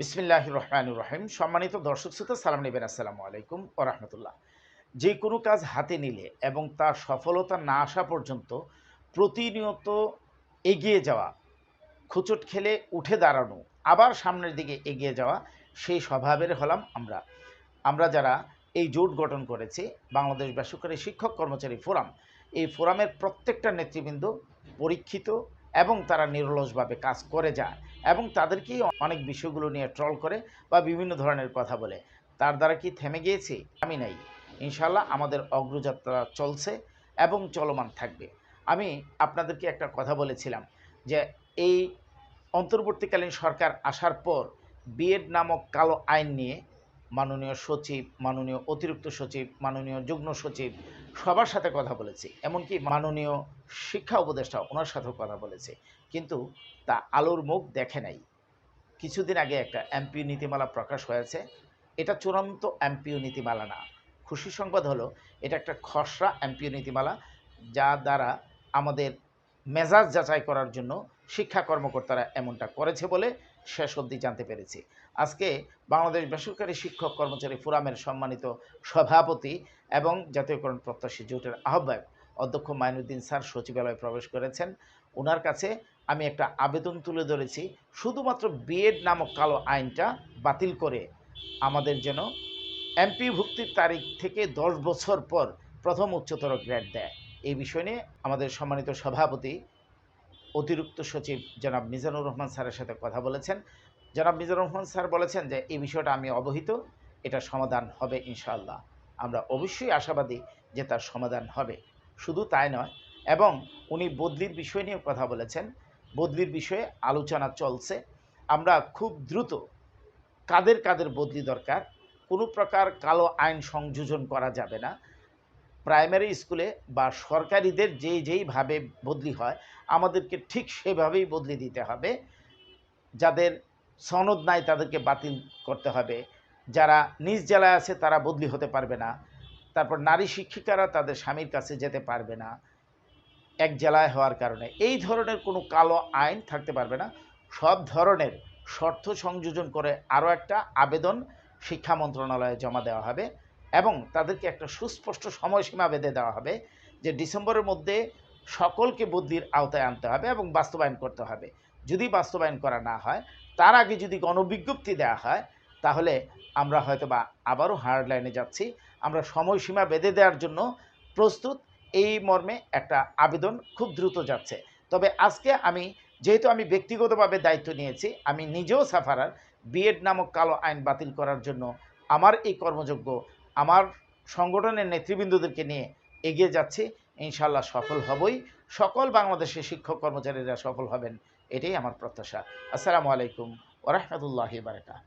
বিসমিল্লাহ রহমান রহিম সম্মানিত দর্শক শ্রোতা, সালাম নেবেন। আসসালামু আলাইকুম ও রহমতুল্লাহ। যে কোনো কাজ হাতে নিলে এবং তার সফলতা না আসা পর্যন্ত প্রতিনিয়ত এগিয়ে যাওয়া, খুচট খেলে উঠে দাঁড়ানো, আবার সামনের দিকে এগিয়ে যাওয়া, সেই স্বভাবের হলাম আমরা। আমরা যারা এই জোট গঠন করেছি বাংলাদেশ বেসরকারি শিক্ষক কর্মচারী ফোরাম, এই ফোরামের প্রত্যেকটা নেতৃবৃন্দ পরীক্ষিত এবং তারা নিরলসভাবে কাজ করে যায়। এবং তাদেরকেই অনেক বিষয়গুলো নিয়ে ট্রল করে বা বিভিন্ন ধরনের কথা বলে। তার দ্বারা কি থেমে গিয়েছি? আমি নাই। ইনশাল্লাহ আমাদের অগ্রযাত্রা চলছে এবং চলমান থাকবে। আমি আপনাদেরকে একটা কথা বলেছিলাম যে এই অন্তর্বর্তীকালীন সরকার আসার পর বিএড নামক কালো আইন নিয়ে মাননীয় সচিব, মাননীয় অতিরিক্ত সচিব, মাননীয় যুগ্ম সচিব সবার সাথে কথা বলেছি, এমনকি মাননীয় শিক্ষা উপদেষ্টা ওনার সাথেও কথা বলেছে। কিন্তু তা আলোর মুখ দেখে নাই। কিছুদিন আগে একটা এমপিও নীতিমালা প্রকাশ হয়েছে। এটা চূড়ান্ত এমপিও নীতিমালা না। খুশি সংবাদ হলো, এটা একটা খসড়া এমপিও নীতিমালা যা দ্বারা আমাদের মেজাজ যাচাই করার জন্য শিক্ষা কর্মকর্তারা এমনটা করেছে বলে শেষ অবধি জানতে পেরেছি। আজকে বাংলাদেশ বেসরকারি শিক্ষক কর্মচারী ফোরামের সম্মানিত সভাপতি এবং জাতীয়করণ প্রত্যাশী জোটের আহ্বায়ক অধ্যক্ষ মাইনুদ্দিন স্যার সচিবালয়ে প্রবেশ করেছেন। ওনার কাছে আমি একটা আবেদন তুলে ধরেছি, শুধুমাত্র বিএড নামক কালো আইনটা বাতিল করে আমাদের যেন এমপি ভুক্তির তারিখ থেকে দশ বছর পর প্রথম উচ্চতর গ্রেড দেয়। এই বিষয় নিয়ে আমাদের সম্মানিত সভাপতি অতিরিক্ত সচিব জনাব মিজানুর রহমান স্যারের সাথে কথা বলেছেন। জনাব মিজানুর রহমান স্যার বলেছেন যে, এই বিষয়টা আমি অবহিত, এটা সমাধান হবে ইনশাআল্লাহ। আমরা অবশ্যই আশাবাদী যে তার সমাধান হবে। শুধু তাই নয়, এবং উনি বদলির বিষয় নিয়ে কথা বলেছেন। বদলির বিষয়ে আলোচনা চলছে। আমরা খুব দ্রুত কাদের কাদের বদলি দরকার? কোনো প্রকার কালো আইন সংযোজন করা যাবে না। প্রাইমারি স্কুলে বা সরকারিদের যেই যেইভাবে বদলি হয়, আমাদেরকে ঠিক সেভাবেই বদলি দিতে হবে। যাদের সনদ নাই তাদেরকে বাতিল করতে হবে। যারা নিজ জেলায় আছে তারা বদলি হতে পারবে না। তারপর নারী শিক্ষিকারা তাদের স্বামীর কাছে যেতে পারবে না এক জেলায় হওয়ার কারণে। এই ধরনের কোনো কালো আইন থাকতে পারবে না। সব ধরনের শর্ত সংযোজন করে আরও একটা আবেদন শিক্ষা মন্ত্রণালয়ে জমা দেওয়া হবে। এবং তাদেরকে একটা সুস্পষ্ট সময়সীমা বেঁধে দেওয়া হবে যে ডিসেম্বরের মধ্যে সকলকে বদলির আওতায় আনতে হবে এবং বাস্তবায়ন করতে হবে। যদি বাস্তবায়ন করা না হয়, তার আগে যদি গণবিজ্ঞপ্তি দেওয়া হয়, তাহলে আমরা হয়তো বা আবারও হার্ড লাইনে যাচ্ছি। আমরা সময়সীমা বেঁধে দেওয়ার জন্য প্রস্তুত। এই মর্মে একটা আবেদন খুব দ্রুত যাচ্ছে। তবে আজকে আমি, যেহেতু আমি ব্যক্তিগতভাবে দায়িত্ব নিয়েছি, আমি নিজেও সাফারার, বিএড নামক কালো আইন বাতিল করার জন্য আমার এই কর্মযোগ্য আমার সংগঠনের নেতৃবৃন্দদেরকে নিয়ে এগিয়ে যাচ্ছি ইনশাল্লাহ সফল হবই। সকল বাংলাদেশের শিক্ষক কর্মচারীরা সফল হবেন, এটাই আমার প্রত্যাশা। আসসালামু আলাইকুম ওরহমতুল্লাহ বারকাত